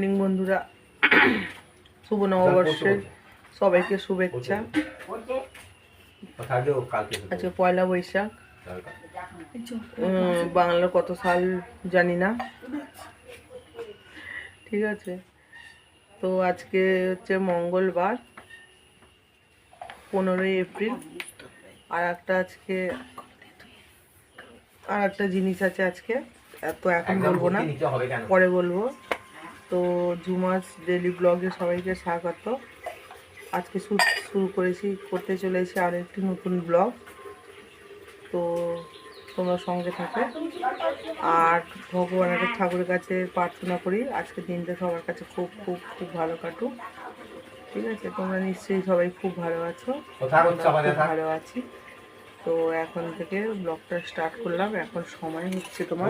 Morning বন্ধুরা। শুভ নববর্ষের সবাইকে শুভেচ্ছা। আজকে পয়লা বৈশাখ। বাংলার কত সাল জানি না। ঠিক আছে। তো আজকে হচ্ছে মঙ্গলবার পনেরোই এপ্রিল। আর একটা আজকে আর একটা জিনিস আছে আজকে। এত এখন বলব না। পরে বলব। তো জুমাস ডেলি ব্লগে সবাইকে স্বাগত। আজকে শুরু করেছি করতে চলেছি আর একটি নতুন ব্লগ। তো তোমরা সঙ্গে থাকো। আর ভগবানের ঠাকুরের কাছে প্রার্থনা করি আজকে দিনটা সবার কাছে খুব খুব খুব ভালো কাটুক। ঠিক আছে? তোমরা নিশ্চয়ই সবাই খুব ভালো আছো। ভালো আছি। তো এখন থেকে ব্লগটা স্টার্ট করলাম। এখন সময় হচ্ছে তোমার।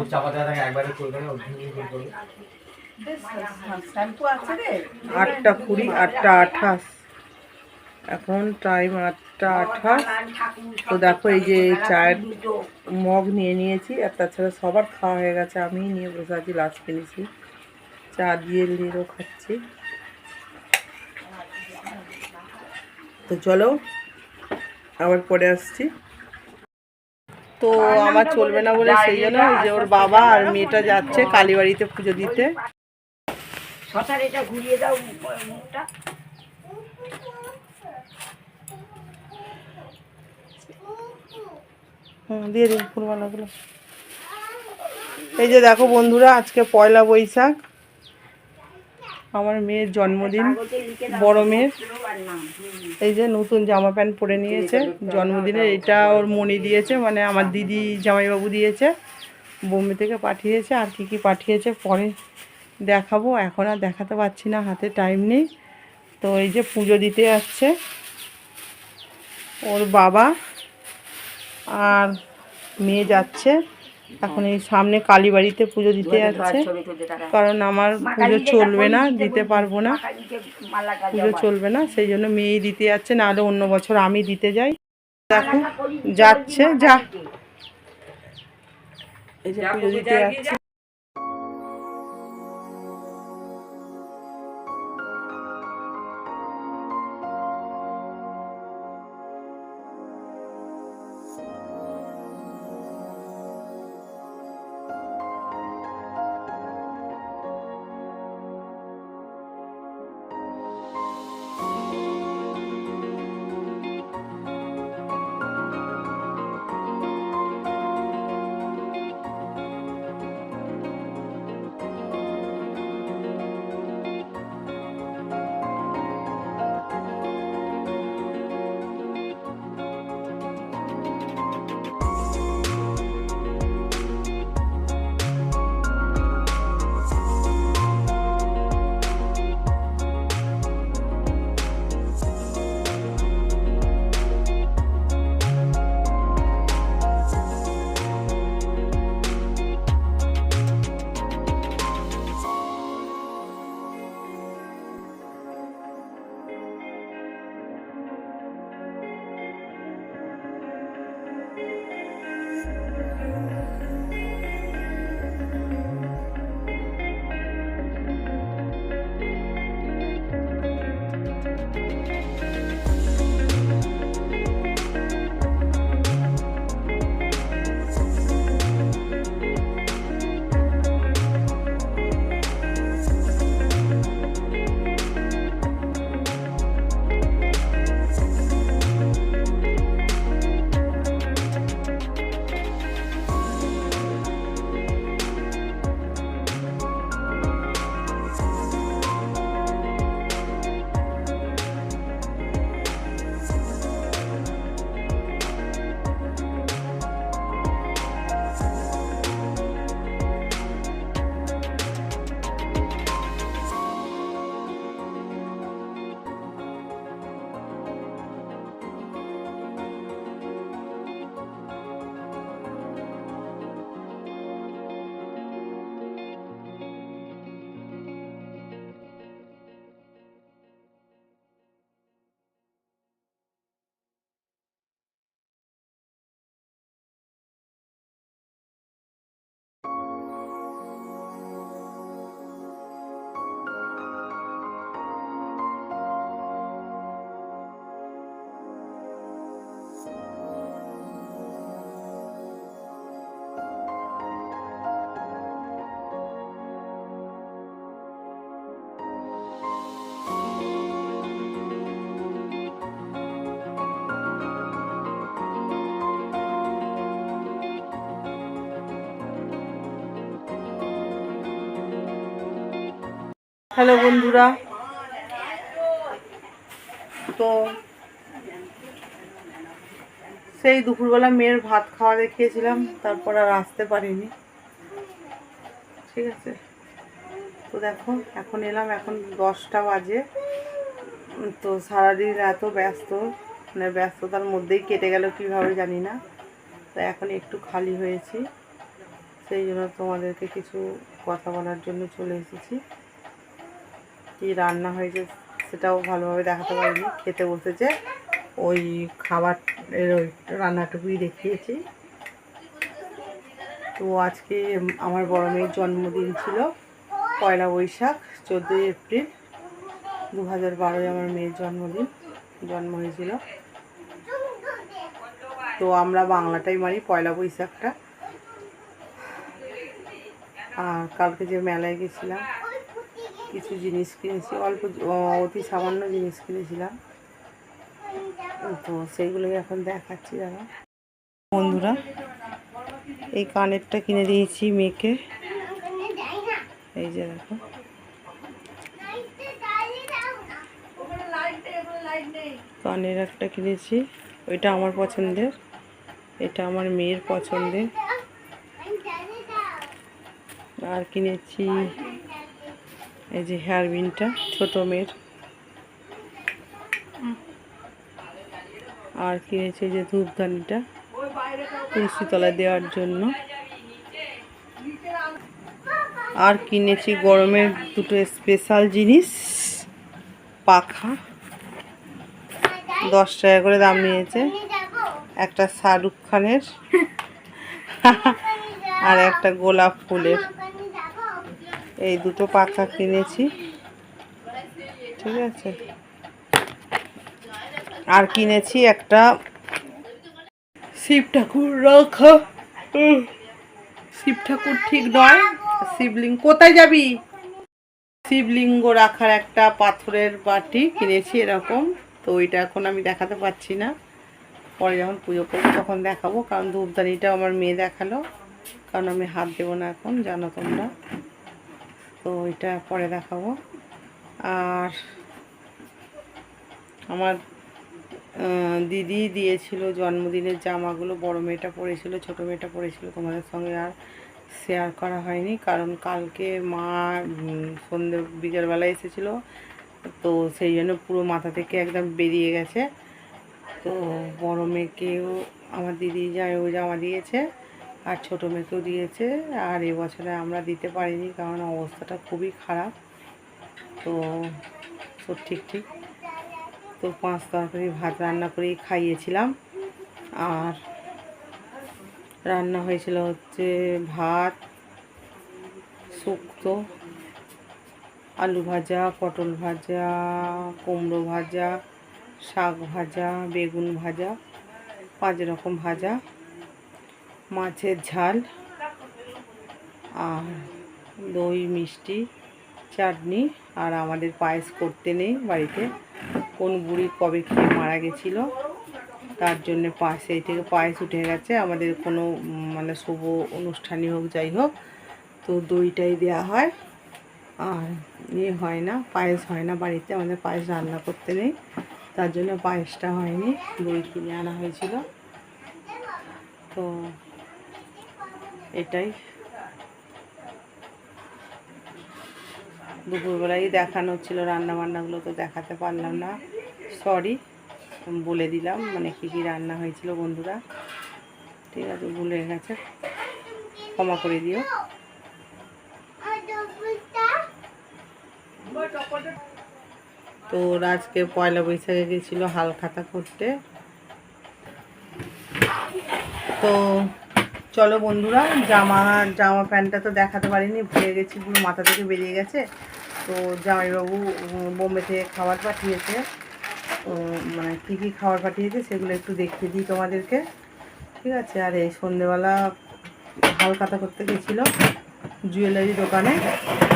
আটটা কুড়ি আটটা আঠাশ। এখন টাইম আটটা আঠাশ। তো দেখো এই যে চায়ের মগ নিয়ে নিয়েছি আর তাছাড়া সবার খাওয়া হয়ে গেছে আমি নিয়ে বসে আছি লাস্ট ফিনিশি চা দিয়ে লিরও খাচ্ছি। তো চলো আবার পরে আসছি। তো আমার চলবে না বলে সেই জন্য যে ওর বাবা আর মেয়েটা যাচ্ছে কালীবাড়িতে পুজো দিতে। শশার এটা ঘুরিয়ে দাও মুখটা। দিয়ে দিন ফুলমালাগুলো এই যে দেখো বন্ধুরা আজকে পয়লা বৈশাখ। আমার মেয়ের জন্মদিন বড় মেয়ের। এই যে নতুন জামা প্যান্ট পরে নিয়েছে জন্মদিনে এটা ওর মনি দিয়েছে মানে আমার দিদি জামাইবাবু দিয়েছে বোম্বে থেকে পাঠিয়েছে আর কি কি পাঠিয়েছে পরে দেখাবো এখন আর দেখাতে পারছি না হাতে টাইম নেই। তো এই যে পুজো দিতে যাচ্ছে ওর বাবা আর মেয়ে যাচ্ছে। এখন এই সামনে কালীবাড়িতে পুজো দিতে যাচ্ছে। কারণ আমার পুজো চলবে না দিতে পারব না। পুজো চলবে না সেই জন্য মেয়েই দিতে যাচ্ছে নাহলে অন্য বছর আমি দিতে যাই। দেখো যাচ্ছে যা। এই যে পুজো দিতে যাচ্ছে। হ্যালো বন্ধুরা। তো সেই দুপুরবেলা মেয়ের ভাত খাওয়া দেখিয়েছিলাম, তারপর আর আসতে পারিনি। ঠিক আছে। তো দেখো, এখন এলাম, এখন দশটা বাজে। তো সারাদিন এত ব্যস্ত মানে ব্যস্ততার মধ্যেই কেটে গেল কীভাবে জানি না। তো এখন একটু খালি হয়েছি, সেই জন্য তোমাদেরকে কিছু কথা বলার জন্য চলে এসেছি। কি রান্না হয়েছে, সেটাও ভালোভাবে দেখাতে পারিনি। খেতে বসেছে ওই খাবারের ওই রান্নাটুকুই দেখিয়েছি। তো আজকে আমার বড় মেয়ের জন্মদিন ছিল, পয়লা বৈশাখ, চোদ্দোই এপ্রিল দু হাজার আমার মেয়ের জন্মদিন, জন্ম হয়েছিল। তো আমরা বাংলাটাই মারি পয়লা বৈশাখটা। আর কালকে যে মেলায় গেছিলাম কিছু জিনিস কিনেছি, অল্প অতি সামান্য জিনিস কিনেছিলাম। তো সেইগুলোই এখন দেখাচ্ছি দাদা। বন্ধুরা, এই কানেরটা কিনে দিয়েছি মেয়েকে। এই যে দেখো। কানের একটা কিনেছি, ওইটা আমার পছন্দের, এটা আমার মেয়ের পছন্দের। আর কিনেছি এই যে হেয়ার বিনটা ছোট মেয়ের। আর কিনেছি যে ধূপদানিটা তুলসী তলায় দেওয়ার জন্য। আর কিনেছি গরমের দুটো স্পেশাল জিনিস, পাখা। দশ টাকা করে দাম নিয়েছে। একটা শাহরুখ খানের আর একটা গোলাপ ফুলের। এই দুটো পাখা কিনেছি। ঠিক আছে। আর কিনেছি একটা শিব ঠাকুর, রাখা। শিব ঠাকুর ঠিক নয়। শিবলিঙ্গ, কোথায় যাবি? শিবলিঙ্গ রাখার একটা পাথরের বাটি কিনেছি এরকম। তো ওইটা এখন আমি দেখাতে পাচ্ছি না। পরে যখন পুজো করব তখন দেখাবো, কারণ ধূপদানিটা আমার মেয়ে দেখাল। কারণ আমি হাত দেবো না এখন, জানো তোমরা। তো ওইটা পরে দেখাবো। আর আমার দিদি দিয়েছিল জন্মদিনের জামাগুলো, বড় মেয়েটা পরেছিল, ছোট মেয়েটা পরেছিল, তোমাদের সঙ্গে আর শেয়ার করা হয়নি, কারণ কালকে মা সন্ধে, বিকেলবেলা এসেছিল, তো সেই জন্য পুরো মাথা থেকে একদম বেরিয়ে গেছে। তো বড় মেয়েকেও, আমার দিদি জামাইবাবু জামা দিয়েছে। আর ছোটো মেয়েকেও দিয়েছে, আর এবছরে আমরা দিতে পারিনি কারণ অবস্থাটা খুবই খারাপ। তো তো ঠিক ঠিক। তো পাঁচ তরকারি ভাত রান্না করেই খাইয়েছিলাম। আর রান্না হয়েছিল হচ্ছে ভাত, শুক্তো, আলু ভাজা, পটল ভাজা, কুমড়ো ভাজা, শাক ভাজা, বেগুন ভাজা, পাঁচ রকম ভাজা। মাছের ঝাল আর দই, মিষ্টি, চাটনি আর আমাদের পায়েস করতে নেই বাড়িতে। কোন বুড়ি কবে খেয়ে মারা গেছিল, তার জন্য পায়েস, এই থেকে পায়েস উঠে গেছে। আমাদের কোনো মানে শুভ অনুষ্ঠানই হোক, যাই হোক, তো দইটাই দেওয়া হয়। আর ইয়ে হয় না, পায়েস হয় না বাড়িতে, আমাদের পায়েস রান্না করতে নেই। তার জন্য পায়েসটা হয়নি, দই কিনে আনা হয়েছিল। তো এটাই। দুপুরবেলায় দেখানো হচ্ছিল রান্না বান্নাগুলো তো দেখাতে পারলাম না। সরি বলে দিলাম মানে কী কী রান্না হয়েছিল বন্ধুরা। ঠিক আছে, ভুলে গেছে। ক্ষমা করে দিও। তো আজকে পয়লা বৈশাখে গেছিল হালখাতা করতে। তো চলো বন্ধুরা, জামা জামা প্যান্টটা তো দেখাতে পারিনি, ভুলে গেছি, পুরো মাথা থেকে বেরিয়ে গেছে। তো জামাইবাবু বোম্বে থেকে খাবার পাঠিয়েছে। তো মানে কী কী খাবার পাঠিয়েছে সেগুলো একটু দেখিয়ে দিই তোমাদেরকে। ঠিক আছে, আর এই সন্ধেবেলা হালখাতা করতে গেছিল, জুয়েলারি দোকানে,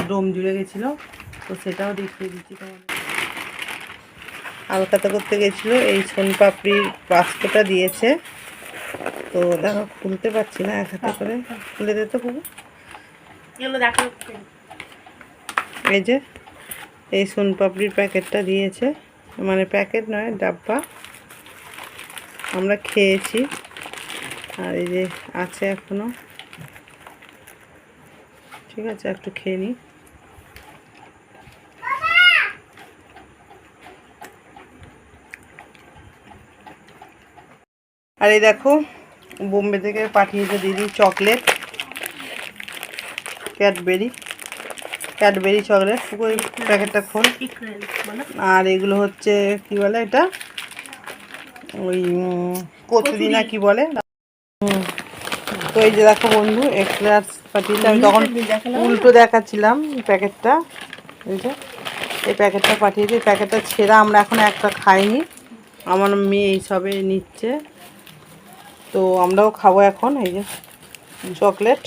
ডোম জুড়ে গেছিল, তো সেটাও দেখিয়ে দিচ্ছি তোমাদের। আলকাতা করতে গেছিল, এই সোনপাপড়ির বাস্কটা দিয়েছে। তো দেখো খুলতে পারছি না এক হাতে করে। খুলে দে তো খুব এই যে এই সোনপাপড়ির প্যাকেটটা দিয়েছে। মানে প্যাকেট নয় ডাব্বা। আমরা খেয়েছি। আর এই যে আছে এখনও। ঠিক আছে একটু খেয়ে নিই আর এই দেখো বোম্বে থেকে পাঠিয়েছে দিদি চকলেট। ক্যাডবেরি। Cadbury chocolate. ওই প্যাকেটটা খোল। আর এগুলো হচ্ছে কি বলে এটা? ওই কচুরি না কি বলে? তো এই যে দেখো বন্ধু এক্সপ্রেস পাঠিয়েছে আমি তখন উল্টো দেখাচ্ছিলাম প্যাকেটটা। এই যে এই প্যাকেটটা পাঠিয়েছে। এই প্যাকেটটা ছেঁড়া আমরা এখন একটা খাইনি। আমার মেয়ে এইসবে নিচ্ছে। তো আমরাও খাব এখন, এই যে চকলেট।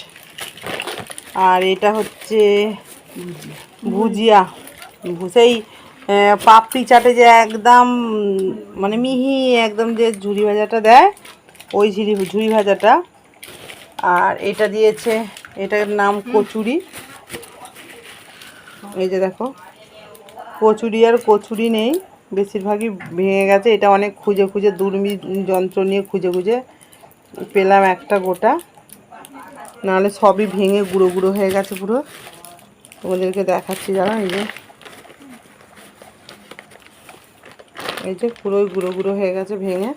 আর এটা হচ্ছে ভুজিয়া। সেই পাপড়ি চাটে যে একদম মানে মিহি একদম যে ঝুড়ি ভাজাটা দেয়, ওই ঝুড়ি ঝুড়ি ভাজাটা। আর এটা দিয়েছে, এটার নাম কচুরি। এই যে দেখো, কচুরি আর কচুরি নেই, বেশিরভাগই ভেঙে গেছে। এটা অনেক খুঁজে খুঁজে দুর্মি যন্ত্র নিয়ে খুঁজে খুঁজে পেলাম একটা গোটা। নাহলে সবই ভেঙে গুঁড়ো গুঁড়ো হয়ে গেছে পুরো। তোমাদেরকে দেখাচ্ছি দাঁড়া এই যে। এই যে পুরোই গুঁড়ো গুঁড়ো হয়ে গেছে ভেঙে।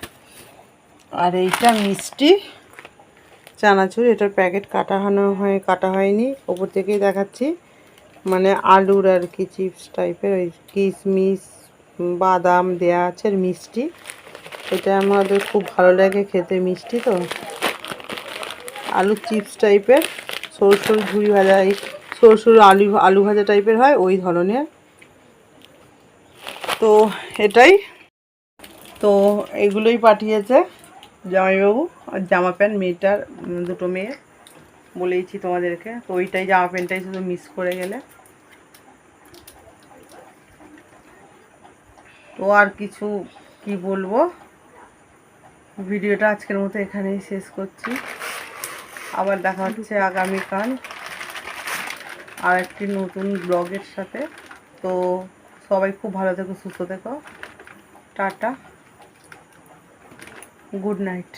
আর এইটা মিষ্টি চানাচুর, এটার প্যাকেট কাটা হানো হয়ে, কাটা হয়নি। ওপর থেকেই দেখাচ্ছি। মানে আলুর আর কি, চিপস টাইপের ওই কিশমিশ, বাদাম দেওয়া আছে, আর মিষ্টি। এটা আমাদের খুব ভালো লাগে খেতে, মিষ্টি তো। আলু চিপস টাইপের, সরু সরু ঝুড়ি ভাজা, এই সরু সরু আলু আলু ভাজা টাইপের হয়, ওই ধরনের। তো এটাই। তো এগুলোই পাঠিয়েছে জামাইবাবু আর জামা প্যান্ট, মেয়েটার দুটো মেয়ে বলেইছি তোমাদেরকে, তো ওইটাই জামা প্যান্টটাই শুধু মিস করে গেলে। তো আর কিছু কি বলব? ভিডিওটা আজকের মতো এখানেই শেষ করছি। আবার দেখা হচ্ছে আগামীকাল আর একটি নতুন ব্লগের সাথে। তো সবাই খুব ভালো থেকো, সুস্থ থেকো। টাটা। Good night.